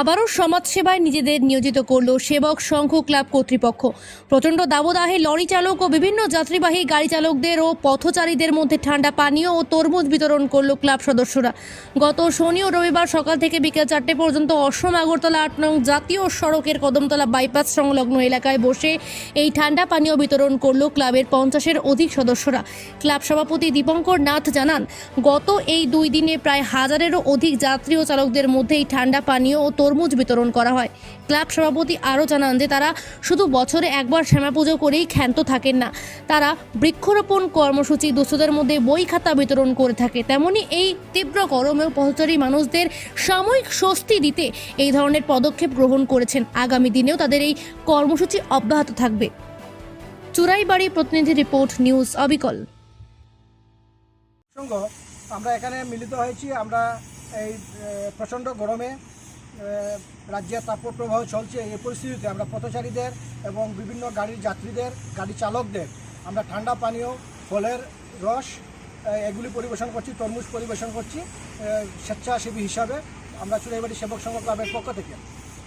আবারও সমাজসেবায় নিজেদের নিয়োজিত করল সেবক সংঘ ক্লাব কর্তৃপক্ষ। প্রচণ্ড দাবদাহে লরি চালক ও বিভিন্ন যাত্রীবাহী গাড়ি চালকদের ও পথচারীদের মধ্যে ঠান্ডা পানীয় ও তরমুজ বিতরণ করল ক্লাব সদস্যরা। গত শনি ও রবিবার সকাল থেকে বিকেল চারটে পর্যন্ত অসম আগরতলা আট নং জাতীয় সড়কের কদমতলা বাইপাস সংলগ্ন এলাকায় বসে এই ঠান্ডা পানীয় বিতরণ করল ক্লাবের পঞ্চাশের অধিক সদস্যরা। ক্লাব সভাপতি দীপঙ্কর নাথ জানান, গত এই দুই দিনে প্রায় হাজারেরও অধিক যাত্রী ও চালকদের মধ্যে এই ঠান্ডা পানীয় ও তরমুজ বিতরণ করা হয়। ক্লাব সভাপতি আরও জানান যে তারা শুধু বছরে একবার শ্যামা পুজো করেই ক্ষান্ত থাকেন না। তারা বৃক্ষরোপণ কর্মসূচি দুস্থদের মধ্যে বই খাতা বিতরণ করে থাকে। তেমনি এই তীব্র গরমেও পথচারী মানুষদের সাময়িক স্বস্তি দিতে এই ধরনের পদক্ষেপ গ্রহণ করেছেন। আগামী দিনেও তাদের এই কর্মসূচি অব্যাহত থাকবে। চুরাইবাড়ি প্রতিনিধি রিপোর্ট নিউজ অবিকল। আমরা এখানে মিলিত হয়েছি। আমরা এই প্রচণ্ড গরমে এ, রাজ্যের তাপপ্রবাহ চলছে এই পরিস্থিতিতে। আমরা পথচারীদের এবং বিভিন্ন গাড়ির যাত্রীদের গাড়ি চালকদের আমরা ঠান্ডা পানীয় ফলের রস এগুলি পরিবেশন করছি তরমুজ পরিবেশন করছি স্বেচ্ছাসেবী হিসাবে। আমরা চুরাইবাড়ি সেবক সংঘ ক্লাবের পক্ষ থেকে।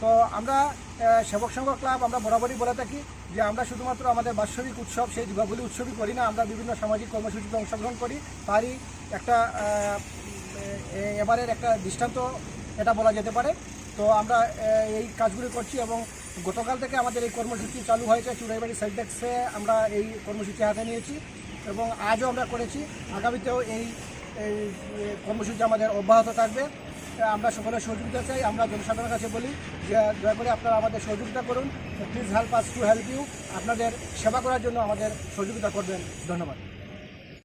তো আমরা সেবক সংঘ ক্লাব আমরা বরাবরই বলে থাকি যে আমরা শুধুমাত্র আমাদের বাৎসরিক উৎসব সেই দীপাবলি উৎসবই করি না আমরা বিভিন্ন সামাজিক কর্মসূচিতে অংশগ্রহণ করি। তারই একটা এবারের একটা দৃষ্টান্ত এটা বলা যেতে পারে। তো আমরা এই কাজগুলি করছি এবং গতকাল থেকে আমাদের এই কর্মসূচি চালু হয়েছে চুড়াইবাড়ি সাইডেক্সে আমরা এই কর্মসূচি হাতে নিয়েছি এবং আজও আমরা করেছি। আগামীতেও এই কর্মসূচি আমাদের অব্যাহত থাকবে। আমরা সকলের সহযোগিতা চাই। আমরা জনসাধারণের কাছে বলি যে, দয়া করে আপনারা আমাদের সহযোগিতা করুন। Please help us to help you আপনাদের সেবা করার জন্য আমাদের সহযোগিতা করবেন। ধন্যবাদ।